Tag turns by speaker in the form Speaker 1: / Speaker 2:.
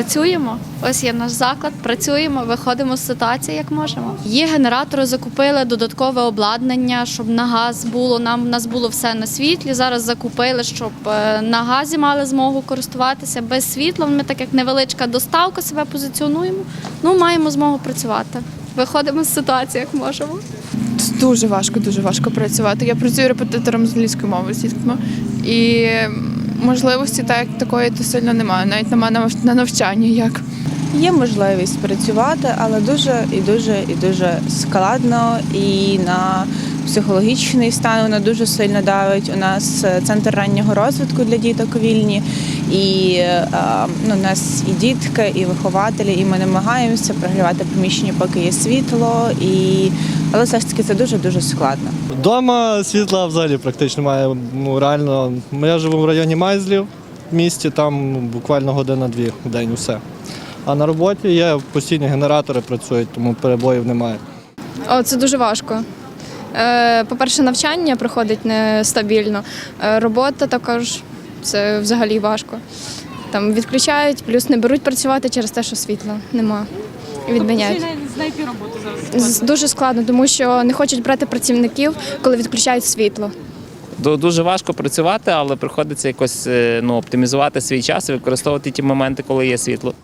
Speaker 1: Працюємо. Ось є наш заклад, працюємо, виходимо з ситуації як можемо. Є генератори, закупили додаткове обладнання, щоб на газ було. Нам у нас було все на світлі. Зараз закупили, щоб е, на газі мали змогу користуватися без світла. Ми так як невеличка доставка себе позиціонуємо. Ну маємо змогу працювати. Виходимо з ситуації як можемо.
Speaker 2: Дуже важко, дуже важко працювати. Я працюю репетитором з англійської мови з. І можливості так такої то сильно немає. Навіть немає на на навчання як.
Speaker 3: Є можливість працювати, але дуже і дуже і дуже складно. І на психологічний стан вона дуже сильно давить. У нас е, центр раннього розвитку для діток вільні, і е, ну, у нас і дітки, і вихователі, і ми намагаємося прогрівати приміщення, поки є світло. І... Але все ж таки це дуже дуже складно.
Speaker 4: Дома світла взагалі практично немає. Ну реально, я живу в районі Майзлів в місті, там ну, буквально година-дві в день усе. А на роботі є постійні генератори працюють, тому перебоїв немає.
Speaker 5: О, це дуже важко. Е, По-перше, навчання проходить нестабільно. Е, Робота також це взагалі важко. Там відключають, плюс не беруть працювати через те, що світла нема. І відміняють.
Speaker 6: знайти роботу зараз.
Speaker 5: Дуже складно, тому що не хочуть брати працівників, коли відключають світло.
Speaker 7: Дуже важко працювати, але приходиться якось е, ну, оптимізувати свій час і використовувати ті моменти, коли є світло.